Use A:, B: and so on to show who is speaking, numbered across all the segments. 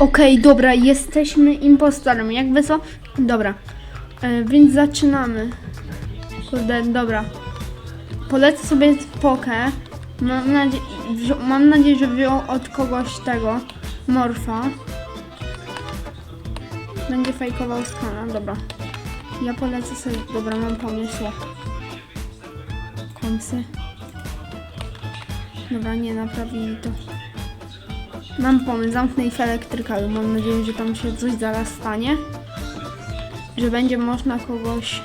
A: Okej, dobra, jesteśmy impostorem. Jakby co? Dobra. E, więc zaczynamy. Kurde, dobra. Polecę sobie pokę. Mam, nadzie mam nadzieję, że wziął od kogoś tego morfa. Będzie fejkował skana, dobra. Ja polecę sobie, dobra, mam pomysł. Komsy. Dobra, nie naprawili to. Mam pomysł, zamknę w elektrykalu. Mam nadzieję, że tam się coś zaraz stanie. Że będzie można kogoś...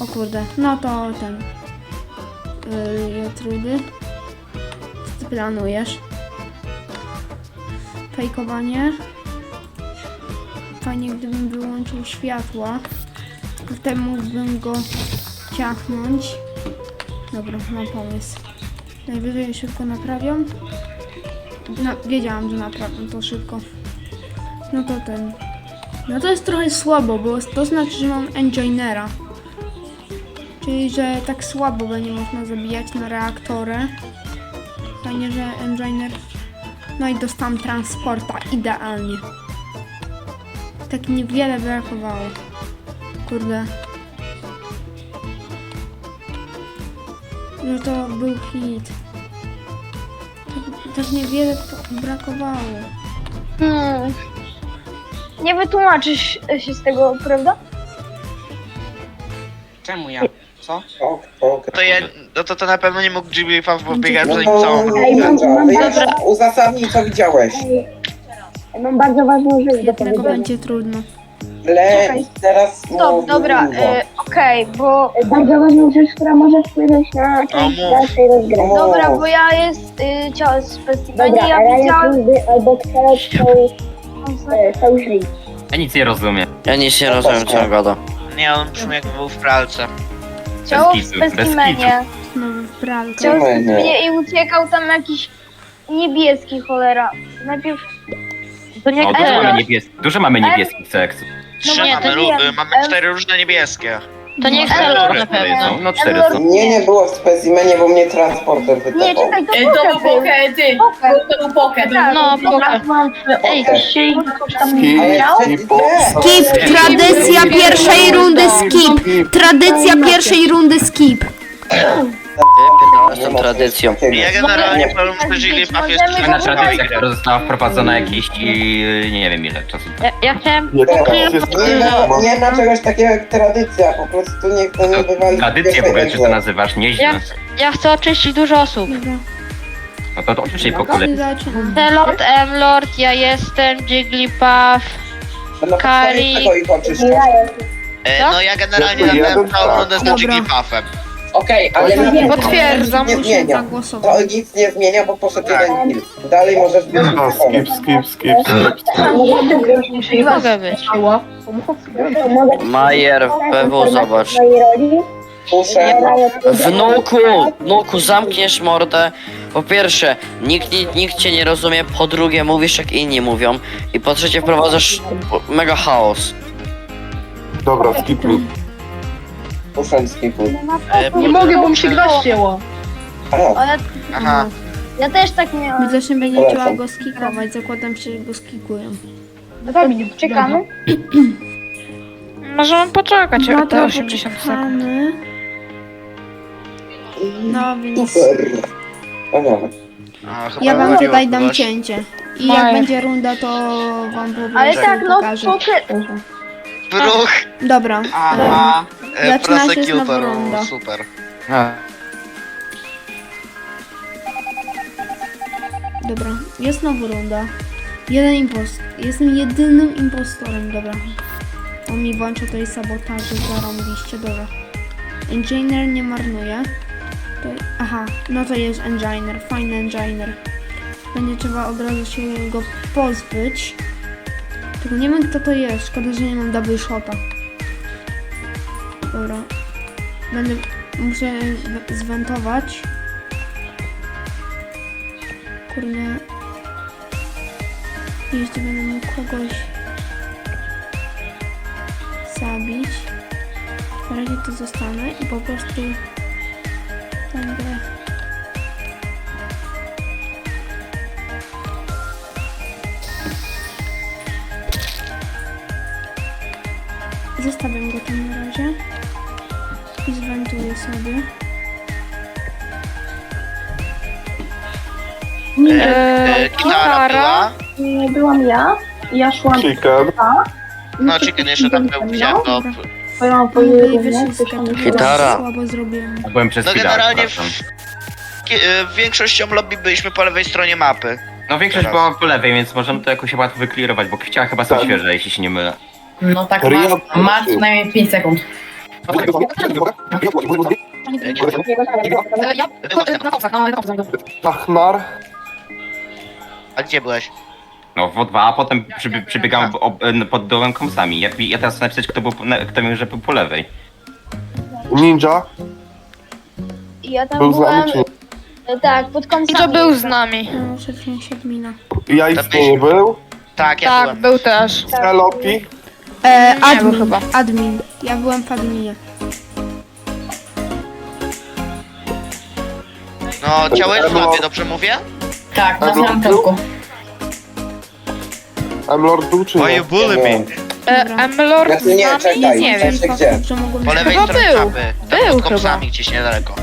A: O kurde, no to ten... Yy. Co ty planujesz? Fejkowanie. Fajnie, gdybym wyłączył światła. Potem mógłbym go ciachnąć. Dobra, mam pomysł. Najwyżej szybko naprawią. No, wiedziałam, że naprawią to szybko. No to ten. No to jest trochę słabo, bo to znaczy, że mam engineera. Czyli, że tak słabo będzie można zabijać na reaktorę. Fajnie, że engineer... No i dostałam transporta, idealnie. Tak niewiele brakowało. Kurde. No to był hit. Tak, tak niewiele brakowało.
B: Hmm. Nie wytłumaczysz się z tego, prawda?
C: Czemu ja? Co?
D: Ok, ok.
E: To ja, no to, to na pewno nie mógł Jigglypuff pobiegać
D: No
E: za nim
D: to
E: całą
B: Ej, mam- mam
D: uzasadnij co widziałeś.
B: Mam bardzo ważną rzecz do
A: Jednego
B: powiedzenia.
A: będzie trudno.
D: Le,
B: Okej.
D: teraz
B: Stop,
D: mów
B: dobra, e, okej, bo... Bardzo ważną rzecz, która może wpłynąć na
E: część mów.
B: dalszej rozgrywki. Dobra, bo ja jest y, ciało z festiwali,
F: Dobra,
B: ja
F: ale
B: widziałam...
F: jak albo Xerox są, e, są źli.
G: Ja nic nie rozumiem.
C: Ja nic nie rozumiem, co on gada.
E: Nie, on brzmi jak był w pralce.
B: Ciało w
G: Bez kitu, bez
B: specimenie.
A: Znowu w pralkę.
B: Ciało w
D: Specimenie.
B: specimenie i uciekał tam jakiś niebieski cholera. Najpierw... To nie
G: O, dużo mamy niebieskich, dużo mamy niebieskich seksów.
E: Trzy
B: No nie,
E: mamy,
B: to
E: ró-
B: nie.
E: y, mamy
B: Em.
E: cztery różne niebieskie.
B: To nie
E: Elor
B: Ela.
G: No, no cztery są.
D: Nie, nie było w specimenie, bo mnie transporter wytapał.
B: Nie, czekaj, to
H: Ej, to był
B: poker
H: pokę, ty!
B: Poker.
H: To był pokę, to
B: Tak,
H: był
B: dobra.
H: Ej, dzisiaj ktoś tam
D: Ale
H: widział?
D: nie.
A: Skip, tradycja pierwszej rundy skip. Tradycja pierwszej rundy skip.
C: Pierdolę z tą tradycją.
E: Ja generalnie powiem, że
B: być,
E: Jigglypuff jest
B: go
G: tradycja, która została wprowadzona jakieś i nie wiem ile czasu.
B: Ja, ja chciałem...
D: Nie ma, nie ma czegoś takiego jak tradycja, po prostu niech to nie wywali
G: Tradycję w ogóle, czy to nazywasz, nieźle.
B: Ja chcę oczyścić dużo osób.
G: No to, to oczywiście po kolei.
B: The Lord M Lord, ja jestem Jigglypuff.
D: No,
B: Kari.
D: Ich oczyszczasz?
E: E, No ja generalnie nagrałem całą rundę z. Jigglypuffem.
D: Okej, ale na
B: Potwierdzam.
D: nie
A: Muszę
D: zmienia.
A: zagłosować.
D: To nic nie zmienia, bo poszedł
E: Tak.
D: jeden kill. Dalej możesz być
I: No, skip, skip, skip, skip.
B: Mogę być.
C: Majer, PW, zobacz.
D: Puszę.
C: Wnuku! Wnuku, zamkniesz mordę. Po pierwsze, nikt, nikt, nikt cię nie rozumie. Po drugie, mówisz jak inni mówią. I po trzecie, wprowadzasz mega chaos.
I: Dobra, skipuj.
D: Puszę skipuj.
E: E,
H: Nie mogę, bo mi się gra ścięła.
D: A,
B: Ale
E: Aha.
B: ja też tak miałam.
A: Widzę, że będzie trzeba go skikować. Zakładam się, że go skikują.
B: Czekamy? Możemy poczekać
A: No to poczekamy. No więc
D: super.
E: A, chyba
A: ja wam
E: wywaliło
A: tutaj dam
E: kogoś.
A: cięcie. I jak będzie runda, to wam po
B: Ale
A: prostu
B: tak, no
A: pokażę.
B: poker...
E: Bruch.
A: Dobra.
E: Aha. E,
A: Zaczyna się
E: Prosecutor,
A: znowu runda.
E: super.
A: Dobra, jest znowu runda. Jeden impost. Jestem jedynym impostorem, dobra. On mi włącza tutaj sabotaże, zarąbiście, dobra. Engineer nie marnuje. To, aha, no to jest engineer, fajny engineer. Będzie trzeba od razu się go pozbyć. Tylko nie wiem kto to jest, szkoda, że nie mam double shota. Dobra. Będę... Muszę zwentować. Kurde. Jeśli będę mógł kogoś zabić. Na razie to zostanę i po prostu będę... Zostawiam go tam na razie. I zwentuję sobie.
E: E, e, Kitara była.
F: Nie byłam ja. Ja szłam
I: Chicken.
E: No, Chicken jeszcze tam był, widziałem go.
A: No
F: pojedynek, coś tam
A: to
C: Gitara.
A: słabo zrobiłem.
G: Byłem przez
E: No
G: chwilę.
E: generalnie
G: przepraszam.
E: w, ki- e, większością lobby byliśmy po lewej stronie mapy.
G: No większość
E: Teraz.
G: była po lewej, więc możemy to jakoś łatwo wyklirować, bo chciała chyba są
I: Tak.
G: świeże, jeśli się nie mylę.
H: No tak,
I: Rio-
H: ma, ma co najmniej 5 sekund.
I: Achnar.
E: A gdzie byłeś?
G: No w O2, a potem przyby, przybiegam w, ob, pod dołem kąsami. Ja, ja teraz chcę napisać, kto, był, po- na- kto mi, że był po lewej.
I: Ninja.
B: Ja tam
I: Był z
B: byłem,
I: nami czy
B: tak, pod kąsami.
J: I to był z nami.
A: No.
I: Ja istnieję był.
E: Tak, ja
J: Tak,
E: byłem.
J: był też.
I: Elopi.
A: E,
J: Nie
A: admin,
J: chyba.
A: admin. Ja byłem w adminie.
E: No, ciało jest w mapie, dobrze mówię?
H: Tak, na samym początku.
I: Emlord był czy nie?
E: bully me?
J: E, Emlord
D: Znaczy
J: z
D: nie,
J: nami?
D: czekaj,
J: nie wiem.
D: czekaj, gdzie?
A: Że mogłem
E: Po lewej
J: Chyba
E: stronie
J: był.
E: mapy. Tam
J: Był
E: pod
J: chyba.
E: gdzieś niedaleko.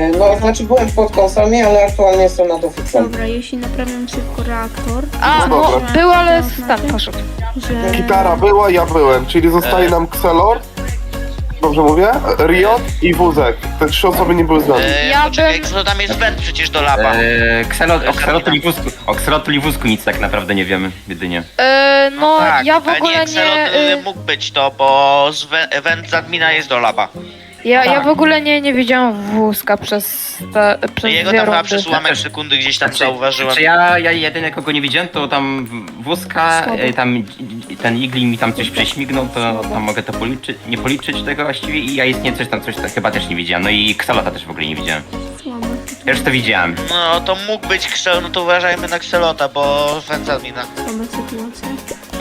D: E, No, znaczy byłem pod kąsami, ale aktualnie jestem nad oficem.
A: Dobra, jeśli naprawiam szybko reaktor,
J: A,
I: No
J: no,
I: dobra.
J: był, ale stan poszedł.
A: że...
I: Gitara była, ja byłem, czyli zostaje nam Xelor. Dobrze mówię? Riot i Wózek. Te trzy osoby nie były z nami.
E: E,
J: Ja
E: poczekaj,
J: bym-
E: co tam jest węd przecież do laba.
G: Eee, Kselo, o
E: Karina.
G: Kselotuliwusku, o Kselotuliwusku nic tak naprawdę nie wiemy, jedynie.
J: E, no,
E: tak,
J: ja w
E: ale
J: ogóle
E: Xelot,
J: nie...
E: y,
J: e,
E: mógł być to, bo z wę- węd z admina jest do laba.
J: Ja, ja
G: tak.
J: w ogóle nie, nie widziałem wózka przez te, przez
E: Jego
J: dwie
E: tam chyba
J: rundy.
E: przez ułamek sekundy gdzieś tam
G: Znaczy-
E: zauważyłem.
G: Znaczy ja, ja jedyne kogo nie widziałem, to tam wózka,
A: Słabo.
G: e, tam ten Igli mi tam coś prześmignął, to tam mogę to policzyć, nie policzyć tego właściwie i ja istnieję coś tam, coś tam chyba też nie widziałem, no i Kselota też w ogóle nie widziałem. Ja już to widziałem.
E: No to mógł być Xel, no to uważajmy na Xelota, bo
A: sytuacja.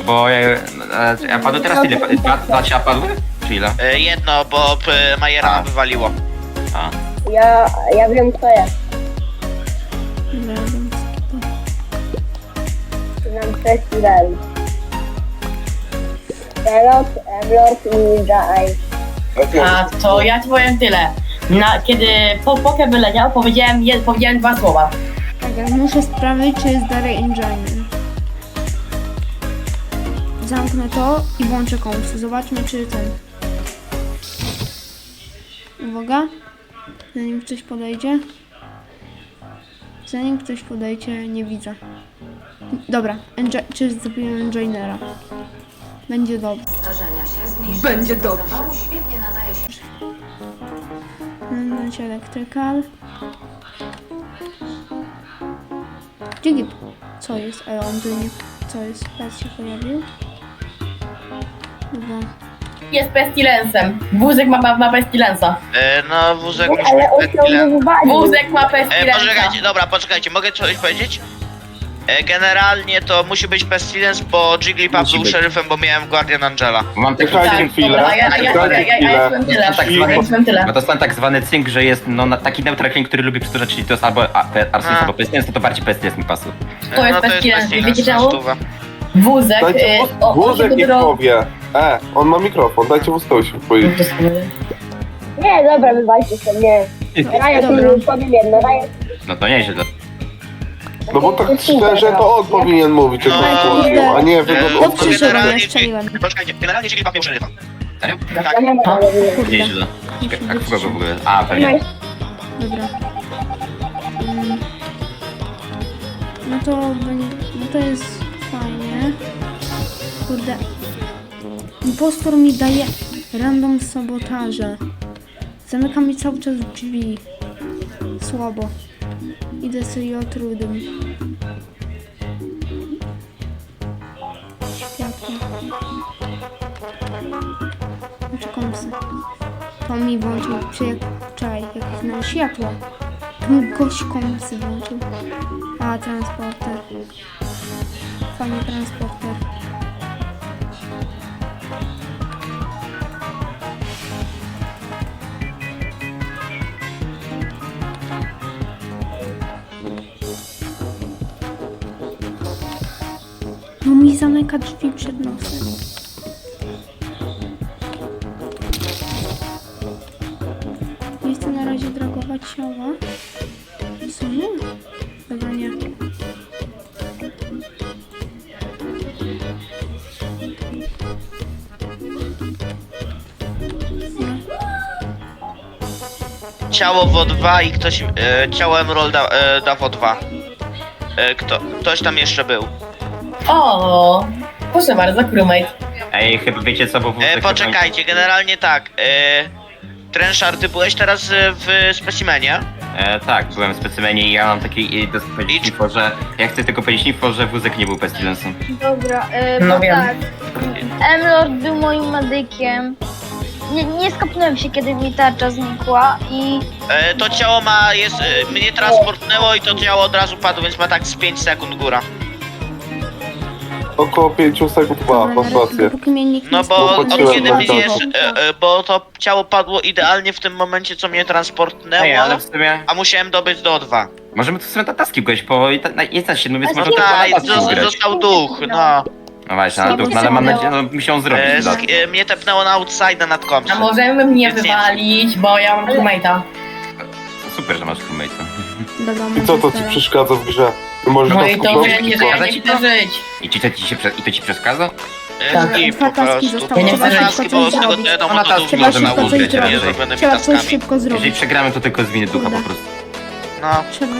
G: Bo ja, a, a padły teraz ile? Dwa, dwa ciała padły? Czy ile?
E: E, jedno, bo p- Majera
G: A.
E: wywaliło.
G: A.
F: Ja, ja wiem kto jest.
A: Ja.
F: Znam festiwal. Celot, Emlord i Ninja Eye.
H: A to ja ci powiem tyle. Na, kiedy po pokę wyleciał, powiedziałem, jed, powiedziałem dwa słowa.
A: Tak, ale muszę sprawdzić, czy jest dalej engine. Zamknę to i włączę komps. Zobaczmy, czy ten. Uwaga. Zanim ktoś podejdzie. Zanim ktoś podejdzie, nie widzę. Dobra, engi- czy zrobiłem enginera? Będzie dobrze.
K: Będzie dobrze.
A: Będzie electrical. Gdzie git? Co jest? Ale on tu nie... Co jest? Teraz się pojawił. Dobra.
H: Jest pestilensem. Wózek ma, ma, ma pestilensa.
E: E, no wózek musi
F: Ale on
E: być tyle.
F: wywalić.
H: Wózek ma
E: E,
H: pestilensa.
E: poczekajcie, dobra, poczekajcie, mogę coś powiedzieć? E, generalnie to musi być Pestilence, bo Jigglypuff
G: Musi
E: był
G: być.
E: szeryfem, bo miałem Guardian Angela.
G: Mam taki
I: Czekajcie
G: cynk,
I: chwilę.
H: Dobra, a ja, a ja, a ja, a ja, powiem tyle.
G: tak zwany,
H: tyle.
G: bo to jest tak zwany cynk, że jest no, na- taki neutral klient, który lubi przyturzać, czyli to jest albo a- pe- Arsenal,
E: A.
G: albo Pestilence, to, to bardziej Pestilence mi pasuje.
H: To jest
E: no
H: Pestilence. Wiecie czemu? Wózek,
I: Dajcie
H: y, o,
I: Wózek niech powie. E, on ma mikrofon, dajcie wózkowi się powiedzieć.
F: Nie, dobra, wywalcie się, nie. Raja, tu powiem jedno, Raja.
G: No to nieźle.
I: No bo tak szczerze to on powinien mówić, jak on powiedział, a nie wy go
A: No, przyszedł,
E: generalnie,
A: ja strzeliłem.
E: poczekajcie, generalnie Jigglypuff miał szeryfa.
G: Serio?
E: Tak.
F: Ja nie mam
H: A?
A: Kurde.
G: Nieźle. Ciekawe, A kogo w ogóle? A, pewnie.
A: Dobra. Mm. No to będzie- no to jest fajnie. Kurde. Impostor mi daje random sabotaże. Zamyka mi cały czas drzwi. Słabo. Idę sobie otrudem. Światło. Znaczy kąsy. To mi włączył przy jak znał światło. Mi gość kąsy włączył. A, transporter. Fajny transporter. Mi zamyka drzwi przed nosem. Nie chcę na razie dragować ciała. Co nie? Dobra, nie.
E: Ciało w O2 i ktoś, e, ciało Emeralda e, da w O2. E, kto, ktoś tam jeszcze był.
H: O, proszę bardzo, crewmate.
G: Ej, chyba wiecie co, bo
E: E, poczekajcie, generalnie tak. E, Trenchard, ty byłeś teraz e, w specimenie.
G: E, tak, byłem w specymenie i ja mam takie e, do powiedzieć info, że... Ja chcę tylko powiedzieć info, że wózek nie był pestilensem.
B: Dobra, e,
H: No
B: bo
H: wiem.
B: tak. Emlord był moim medykiem. Nie, nie skapnąłem się, kiedy mi tarcza znikła i
E: E, to ciało ma, jest, e, mnie transportnęło i to ciało od razu padło, więc ma tak z 5 sekund góra.
I: Około 5 sekund ma, masz rację.
A: Dopóki mnie nikt
E: No
A: nie
E: bo kiedy mnie jeszcze, e, e, bo to ciało padło idealnie w tym momencie, co mnie transportnęło,
G: Ej, ale w sumie...
E: a musiałem dobyć do O2.
G: Możemy tu sobie na taski grać, bo i ta- na- jest na 7, więc
B: A
G: możemy
E: No tak, zo-
G: grać.
E: został duch, no.
G: No właśnie, na duch, no, ale mam nadzieję, no musiał zrobić
E: E, sk- e, mnie tepnęło na outside nad
H: A możemy mnie
E: Więc nie.
H: wywalić, bo ja mam crewmate'a.
G: Super, że masz crewmate'a.
A: Dobra,
I: I co to ci przeszkadza w grze? Ty możesz
H: No
I: nas
H: i to
I: kupować?
H: będzie, że ja nie chcę żyć.
G: I ci to, ci się, prze- i to ci przeszkadza?
E: E,
H: tak.
E: po prostu.
A: zostały.
H: Ja nie chcę żyć.
E: taski, bo z tego
A: Zrobić.
E: co wiadomo, to duch
A: Trzeba szybko
G: na
A: coś
G: użycie,
A: zrobić.
G: jeżeli-
E: zrobionymi
A: Trzeba coś
E: taskami.
A: szybko
G: Jeżeli
A: zrobić.
G: przegramy, to tylko z winy ducha
A: Kurde.
G: po prostu.
E: No.
A: Trzeba...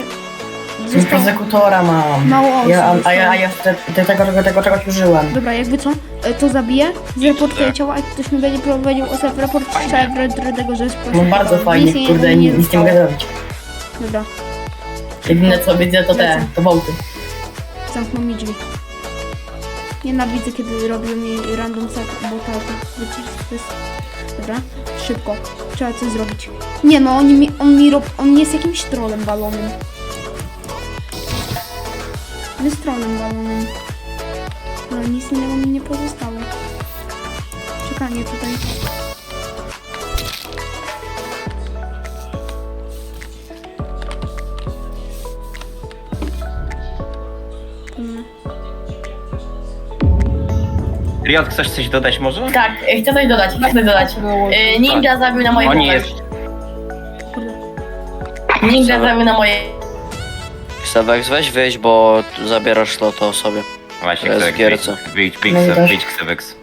H: Z
A: Zostało
H: prosekutora mam.
A: mało osób.
H: Ja, a, a ja, a ja te, te, tego, tego, tego czegoś użyłem.
A: Dobra, jakby co, e, to zabiję, zreportuję ciało, a jak ktoś mi będzie prowadził o self-report, strzelę w tego, że jest
H: No bardzo fajnie, kurde, nic, nic nie mogę zrobić.
A: Dobra,
H: Jedyne co widzę to te, to wołty.
A: zamknął mi drzwi. Nienawidzę, kiedy robią mi random set, bo to, to, wiecie, to jest... Dobra, szybko, trzeba coś zrobić. Nie no, on mi, on mi rob, on jest jakimś trolem balonem. Trolem balonem. No, nic innego mi nie pozostało. Czekanie tutaj.
G: Riot, chcesz coś dodać może?
H: Tak, e, chcę coś dodać, chcę coś dodać. E, Ninja zabił na moje
G: O nie
H: pole.
G: jest.
H: Ninja zabił na moje...
C: Ksawek, weź wyjść, bo zabierasz sloto sobie.
G: Właśnie,
C: To jest gierce.
G: wyjdź, wyjdź,
H: No i
G: wyjdź,
H: też.
G: wyjdź, Kseweks.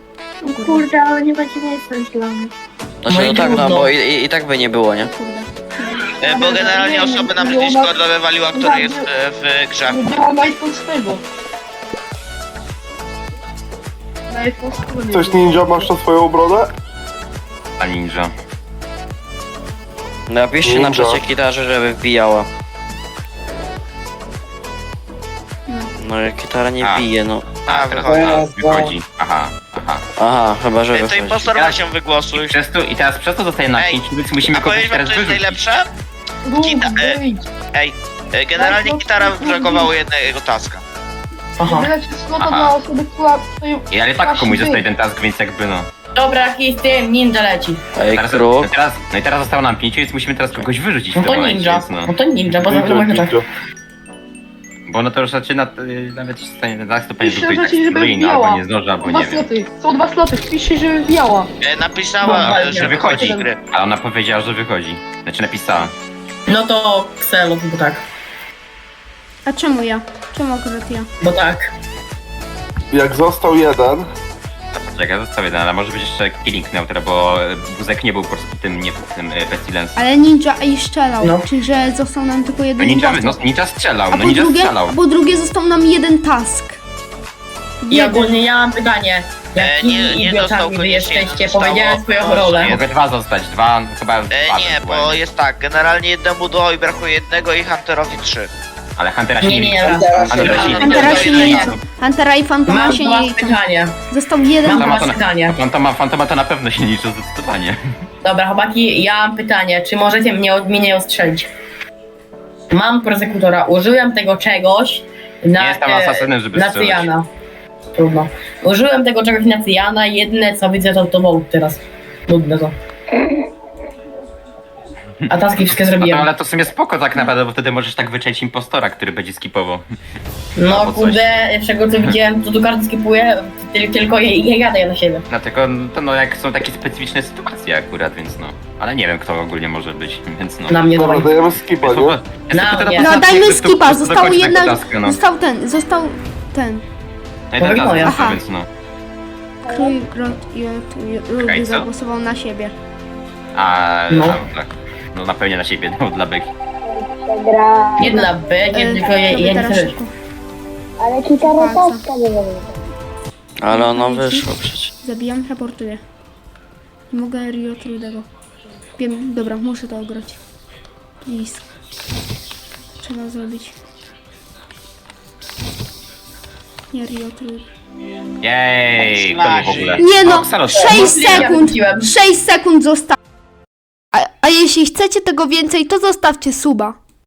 B: kurde, ale nie będzie miejsca już dla mnie.
H: No
C: no,
H: i
C: tak, no
H: trudno.
C: bo i, i, i tak by nie było, nie?
A: Kurde.
E: E, bo generalnie osoby nam z Discorda wywaliła, która jest e, w grze.
F: Nie było. Najpustego nie
I: Coś ninja, masz na swoją obronę?
G: A ninja.
C: Napiszcie na
I: Ninja.
C: czacie gitarze, żeby wbijała. No jak gitara nie
G: A.
C: bije, no.
E: A,
G: A, teraz
E: wychodzi.
G: wychodzi. Aha, aha.
C: Aha, chyba że
E: to
C: wychodzi.
E: impostor się wygłosuj.
G: I przez to, i teraz przez to zostaje na
E: Ej,
G: 5, więc musimy
E: A
G: kogoś
E: powiem wam,
G: teraz
E: co jest
G: wyrzucić.
E: najlepsze? Kita, e, ej, e, generalnie gitara wyblokowało jednego taska.
H: Aha.
G: Aha.
F: dla osoby, która tutaj...
G: I ale tak komuś zostaje ten task, więc jakby no.
H: Dobra, z tym ninja leci.
C: Ej,
G: Teraz, no,
C: kruk.
G: teraz, no i teraz zostało nam 5, więc musimy teraz kogoś wyrzucić w
H: No
G: tym
H: to
G: momencie,
H: ninja.
G: więc no.
H: No to ninja, bo zawsze można tak.
G: Bo no to już zaczyna, y, nawet się stanie ten task, to
F: Pisze,
G: tylko
F: że ci, żeby
G: ruin,
F: wbijała.
G: albo nie zdąży, albo
F: Dwa
G: nie wiem.
F: sloty. Są dwa sloty. Wpiszcie, żeby wbijała.
E: E, napisała,
H: No,
E: e, że
G: Że wychodzi,
E: gry.
G: a ona powiedziała, że wychodzi. Znaczy napisała.
H: No to Xelo, bo tak.
A: A czemu ja? Czemu akurat ja?
H: Bo tak.
I: Jak został jeden,
G: Czekaj, zostawię ten, ale może być jeszcze Killing Neutra, bo e, Buzek nie był po prostu tym, nie tym e, Pestilence.
A: Ale ninja i strzelał,
H: No.
A: czyli że został nam tylko
G: No
A: jeden
G: ninja, no, ninja strzelał,
A: a
G: no
A: po
G: ninja
A: drugie,
G: strzelał.
A: a po drugie został nam jeden task.
H: I
A: Jeden.
H: ogólnie ja mam pytanie.
E: E,
H: Jakimi
E: nie- nie dostał
H: idiotami wy
E: koniecznie,
H: jesteście?
E: zostało
H: Powiedziałem swoją
E: po-
H: rolę.
G: Mogę dwa zostać, dwa, no chyba
E: E,
G: dwa
E: nie, bo jest tak, generalnie jednemu i brakuje jednego i Hunterowi trzy.
G: Ale Huntera się
H: Nie,
G: nie,
H: nie,
G: liczy. Huntera się nie
A: Huntera się nie liczy. Huntera i Fantoma
H: Mam
A: się nie liczą.
H: pytanie.
A: Został jeden
H: Mam do
G: Fantoma. Fantoma, Fantoma to na pewno się nie liczy zdecydowanie.
H: Dobra, chłopaki, ja mam pytanie. Czy możecie mnie, mnie nie ostrzelić? Mam prosekutora, użyłem tego czegoś na,
G: Nie jestem
H: e,
G: asasynem, żeby
H: na
G: strzelać.
H: Cyjana. Trudno. Użyłem tego czegoś na Cyjana, jedyne co widzę to to teraz. Nudne to. A taski wszystkie
G: No,
H: zrobiłem.
G: ale to w sumie spoko tak naprawdę, bo wtedy możesz tak wyczaić impostora, który będzie skipował.
H: No
G: albo coś.
H: kurde, z czego co widziałem, to tu karty skipuję, ty- tylko je, je jadę na siebie.
G: Dlatego to no jak są takie specyficzne sytuacje akurat, więc no. Ale nie wiem kto ogólnie może być, więc no.
H: Na mnie
I: Dobra,
H: dawaj.
I: dajemy skipa,
G: Jest
I: nie?
G: jest
H: Na
G: tylko
H: mnie.
G: teraz
A: No dajmy
G: jakby to-
A: skipa,
G: to
A: został
G: dokończyć tego
A: jednak,
G: no.
A: został ten, został ten.
G: No i ten
H: Powiem
G: raz
H: moja.
G: został,
A: Aha.
G: więc no.
A: Król Grot i
G: co?
A: zagłosował na siebie.
G: A,
H: No.
G: no. tak. No na pewno na siebie, no dla beki.
F: Gra.
H: Nie dla B, nie
A: E,
H: tylko je nie chcę.
A: szybko.
F: Ale kilka
A: Bardzo.
F: rotatka nie wiem.
C: Ale ono wyszło przecież.
A: Zabijam, raportuję. Nie mogę Riot Rudego. Wiem, dobra, muszę to ograć. Please. Trzeba zrobić. Nie Riot Rudy.
G: Jej, kto mi w ogóle?
A: Nie no,
G: O, Xalos.
A: 6
H: Ja
A: sekund!
H: wróciłem.
A: 6 sekund zostało. A, jeśli chcecie tego więcej, to zostawcie suba.